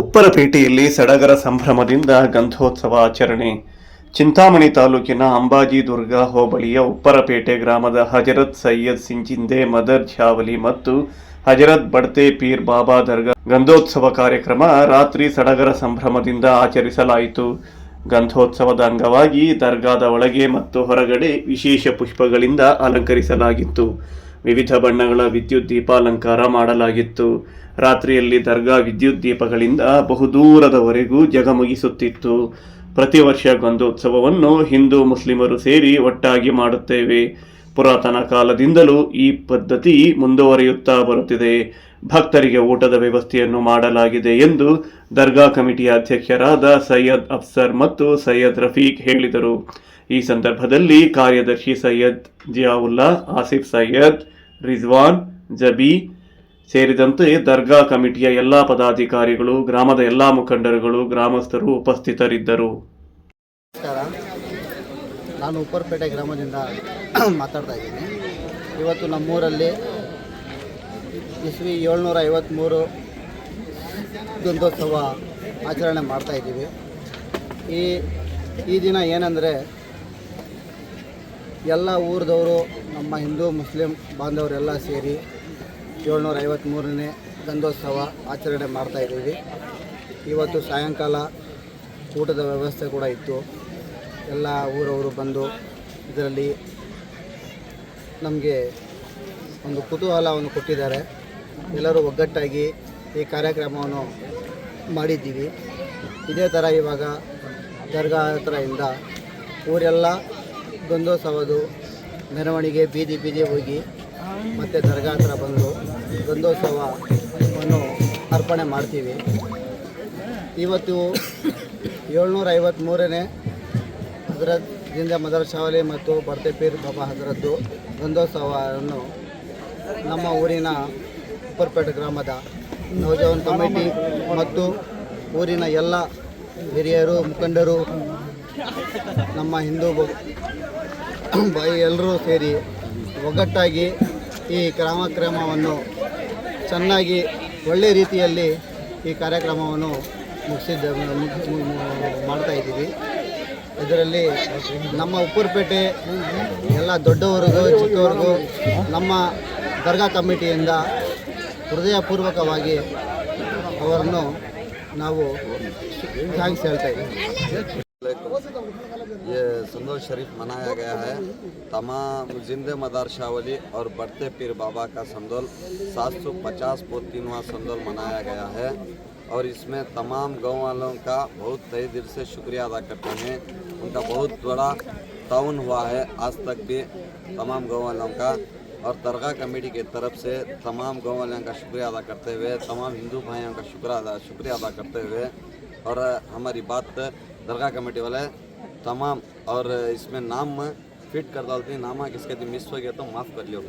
ಉಪ್ಪರಪೇಟೆಯಲ್ಲಿ ಸಡಗರ ಸಂಭ್ರಮದಿಂದ ಗಂಧೋತ್ಸವ ಆಚರಣೆ. ಚಿಂತಾಮಣಿ ತಾಲೂಕಿನ ಅಂಬಾಜಿ ದುರ್ಗಾ ಹೋಬಳಿಯ ಉಪ್ಪರಪೇಟೆ ಗ್ರಾಮದ ಹಜರತ್ ಸೈಯದ್ ಸಿಂಜಿಂದೆ ಮದರ್ ಛಾವಲಿ ಮತ್ತು ಹಜರತ್ ಬಡ್ತೆ ಪೀರ್ ಬಾಬಾ ದರ್ಗಾ ಗಂಧೋತ್ಸವ ಕಾರ್ಯಕ್ರಮ ರಾತ್ರಿ ಸಡಗರ ಸಂಭ್ರಮದಿಂದ ಆಚರಿಸಲಾಯಿತು. ಗಂಧೋತ್ಸವದ ಅಂಗವಾಗಿ ದರ್ಗಾದ ಒಳಗೆ ಮತ್ತು ಹೊರಗಡೆ ವಿಶೇಷ ಪುಷ್ಪಗಳಿಂದ ಅಲಂಕರಿಸಲಾಗಿತ್ತು. ವಿವಿಧ ಬಣ್ಣಗಳ ವಿದ್ಯುತ್ ದೀಪಾಲಂಕಾರ ಮಾಡಲಾಗಿತ್ತು. ರಾತ್ರಿಯಲ್ಲಿ ದರ್ಗಾ ವಿದ್ಯುತ್ ದೀಪಗಳಿಂದ ಬಹುದೂರದವರೆಗೂ ಜಗಮಗಿಸುತ್ತಿತ್ತು. ಪ್ರತಿ ವರ್ಷ ಗಂಧೋತ್ಸವವನ್ನು ಹಿಂದೂ ಮುಸ್ಲಿಮರು ಸೇರಿ ಒಟ್ಟಾಗಿ ಮಾಡುತ್ತೇವೆ. ಪುರಾತನ ಕಾಲದಿಂದಲೂ ಈ ಪದ್ಧತಿ ಮುಂದುವರಿಯುತ್ತಾ ಬರುತ್ತಿದೆ. ಭಕ್ತರಿಗೆ ಊಟದ ವ್ಯವಸ್ಥೆಯನ್ನು ಮಾಡಲಾಗಿದೆ ಎಂದು ದರ್ಗಾ ಕಮಿಟಿಯ ಅಧ್ಯಕ್ಷರಾದ ಸೈಯದ್ ಅಫ್ಸರ್ ಮತ್ತು ಸೈಯದ್ ರಫೀಕ್ ಹೇಳಿದರು. ಈ ಸಂದರ್ಭದಲ್ಲಿ ಕಾರ್ಯದರ್ಶಿ ಸೈಯದ್ ಜಿಯಾವುಲ್ಲಾ, ಆಸಿಫ್ ಸೈಯದ್ ರಿಜ್ವಾನ್, ಜಬಿ ಸೇರಿದಂತೆ ದರ್ಗಾ ಕಮಿಟಿಯ ಎಲ್ಲ ಪದಾಧಿಕಾರಿಗಳು, ಗ್ರಾಮದ ಎಲ್ಲ ಮುಖಂಡರುಗಳು, ಗ್ರಾಮಸ್ಥರು ಉಪಸ್ಥಿತರಿದ್ದರು. ನಮಸ್ಕಾರ. ನಾನು ಉಪ್ಪರಪೇಟೆ ಗ್ರಾಮದಿಂದ ಮಾತಾಡ್ತಾ ಇದ್ದೀನಿ. ಇವತ್ತು ನಮ್ಮೂರಲ್ಲಿ ಇಸ್ವಿ ಏಳ್ನೂರ ಐವತ್ತ್ಮೂರು ಗಂಧೋತ್ಸವ ಆಚರಣೆ ಮಾಡ್ತಾ ಇದ್ದೀವಿ. ಈ ಈ ದಿನ ಏನಂದರೆ ಎಲ್ಲ ಊರದವರು, ನಮ್ಮ ಹಿಂದೂ, ಮುಸ್ಲಿಂ ಬಾಂಧವರೆಲ್ಲ ಸೇರಿ ಏಳ್ನೂರ ಐವತ್ತ್ಮೂರನೇ ಗಂಧೋತ್ಸವ ಆಚರಣೆ ಮಾಡ್ತಾ ಇದ್ದೀವಿ. ಇವತ್ತು ಸಾಯಂಕಾಲ ಊಟದ ವ್ಯವಸ್ಥೆ ಕೂಡ ಇತ್ತು. ಎಲ್ಲ ಊರವರು ಬಂದು ಇದರಲ್ಲಿ ನಮಗೆ ಒಂದು ಕುತೂಹಲವನ್ನು ಕೊಟ್ಟಿದ್ದಾರೆ. ಎಲ್ಲರೂ ಒಗ್ಗಟ್ಟಾಗಿ ಈ ಕಾರ್ಯಕ್ರಮವನ್ನು ಮಾಡಿದ್ದೀವಿ. ಇದೇ ಥರ ಇವಾಗ ದರ್ಗಾ ಹತ್ರ ಇಂದ ಊರೆಲ್ಲ ಗಂಧೋತ್ಸವದು, ಮೆರವಣಿಗೆ, ಬೀದಿ ಬೀದಿ ಹೋಗಿ ಮತ್ತು ದರ್ಗಾ ಹತ್ರ ಬಂದು ಗಂಧೋತ್ಸವವನ್ನು ಅರ್ಪಣೆ ಮಾಡ್ತೀವಿ. ಇವತ್ತು ಏಳ್ನೂರ ಐವತ್ತ್ಮೂರನೇ ಹಜರತ್ ಜಿಂದ ಮದರ್ ಶಾವಲಿ ಮತ್ತು ಬರ್ತೇಪೀರ್ ಬಾಬಾ ಹಜರದ್ದು ಗಂಧೋತ್ಸವವನ್ನು ನಮ್ಮ ಊರಿನ ಉಪ್ಪರ್ಪೇಟೆ ಗ್ರಾಮದ ನವಜವನ್ ಕಮಿಟಿ ಮತ್ತು ಊರಿನ ಎಲ್ಲ ಹಿರಿಯರು, ಮುಖಂಡರು, ನಮ್ಮ ಹಿಂದೂ ಎಲ್ಲರೂ ಸೇರಿ ಒಗ್ಗಟ್ಟಾಗಿ ಈ ಕ್ರಮಕ್ರಮವನ್ನು ಚೆನ್ನಾಗಿ ಒಳ್ಳೆಯ ರೀತಿಯಲ್ಲಿ ಈ ಕಾರ್ಯಕ್ರಮವನ್ನು ಮುಗಿಸಿದ್ದ ಮಾಡ್ತಾ ಇದ್ದೀವಿ. ಇದರಲ್ಲಿ ನಮ್ಮ ಉಪ್ಪುರಪೇಟೆ, ಎಲ್ಲ ದೊಡ್ಡವರಿಗೂ, ಚಿಕ್ಕವರಿಗೂ, ನಮ್ಮ ದರ್ಗಾ ಕಮಿಟಿಯಿಂದ ಹೃದಯಪೂರ್ವಕವಾಗಿ ಅವರನ್ನು ನಾವು ಥ್ಯಾಂಕ್ಸ್ ಹೇಳ್ತಾ ಇದ್ದೀವಿ. ये संदोल शरीफ मनाया गया है। तमाम जिंदे मदार शावली और बढ़ते पीर बाबा का संदोल 750 पोतीनवा संदोल मनाया गया है। और इसमें तमाम गाँव वालों का बहुत तहे दिल से शुक्रिया अदा करते हैं। उनका बहुत बड़ा ताउन हुआ है आज तक भी तमाम गाँव वालों का। और दरगाह कमेटी की तरफ़ से तमाम गाँव वालों का शुक्रिया अदा करते हुए, तमाम हिंदू भाइयों का शुक्र अदा, शुक्रिया अदा करते हुए और हमारी बात दरगाह कमेटी वाले तमाम और इसमें नाम फिट कर डालते हैं। नामा किसके? दिन मिस हो गया तो माफ़ कर लियो।